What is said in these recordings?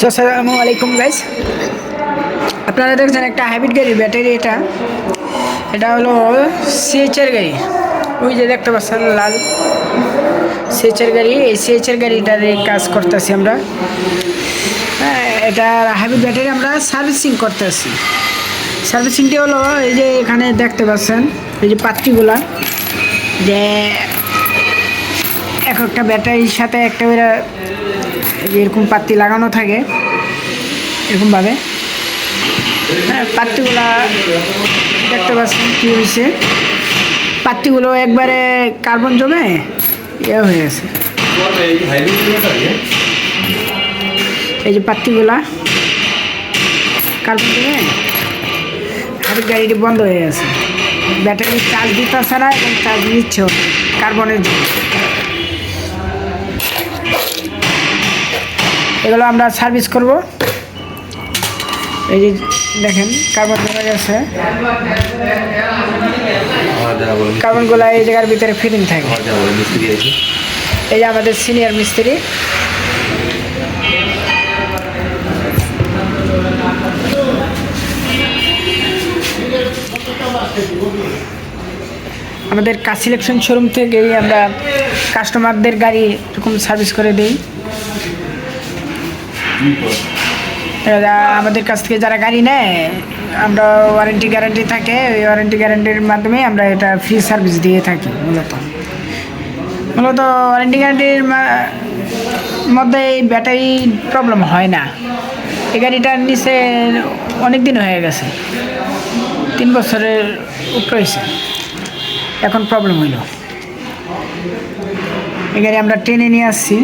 So আসসালামু আলাইকুম guys আপনারা দেখছেন একটা হাইব্রিড গাড়ি ব্যাটারি এটা। এটা হলো সিএচের গাড়ি ওই যে দেখতে পাচ্ছেন, লাল। সিএচের গাড়ি এই সিএচের গাড়িটার কাজ করতেছি আমরা। হ্যাঁ এটা হাইব্রিড ব্যাটারি আমরা সার্ভিসিং করতেছি। সার্ভিসিংটি হলো এই যে এখানে দেখতে পাচ্ছেন, এই যে পাত্রিগুলা। যে এক একটা ব্যাটারির সাথে একটা যে এরকম পাত্তি লাগানো থাকে, এরকমভাবে। হ্যাঁ পাত্তিগুলা দেখতে পাচ্ছেন কী হয়েছে। পাত্তিগুলো একবারে কার্বন জমে ইয়ে হয়ে গেছে। এই যে পাত্তিগুলা কার্বন জমে হাতের গাড়িটি বন্ধ হয়ে গেছে। ব্যাটারি চার্জ দিতে ছাড়া এবং চার্জ নিচ্ছেও কার্বনের জন্য। এগুলো আমরা সার্ভিস করব। এই যে দেখেন কার্বন জমে গেছে কার্বনগুলো এই জায়গার ভিতরে ফিটিং থাকে। এই যে আমাদের সিনিয়র মিস্ত্রি। আমাদের কাজ সিলেকশন শোরুম থেকেই আমরা কাস্টমারদের গাড়ি এরকম সার্ভিস করে দিই। আমাদের কাছ থেকে যারা গাড়ি নেয়, আমরা ওয়ারেন্টি গ্যারান্টি থাকে, ওই ওয়ারেন্টি গ্যারান্টির মাধ্যমে আমরা এটা ফ্রি সার্ভিস দিয়ে থাকি মূলত। মূলত ওয়ারেন্টি গ্যারান্টির মধ্যে এই ব্যাটারি প্রবলেম হয় না। এই গাড়িটার নিচে অনেক দিন হয়ে গেছে। তিন বছরের উপরে এখন প্রবলেম হইল। গাড়ি আমরা ট্রেনে নিয়ে আসছি।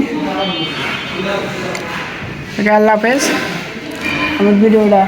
আল্লাহ হাফেজ। আমার ভিডিওটা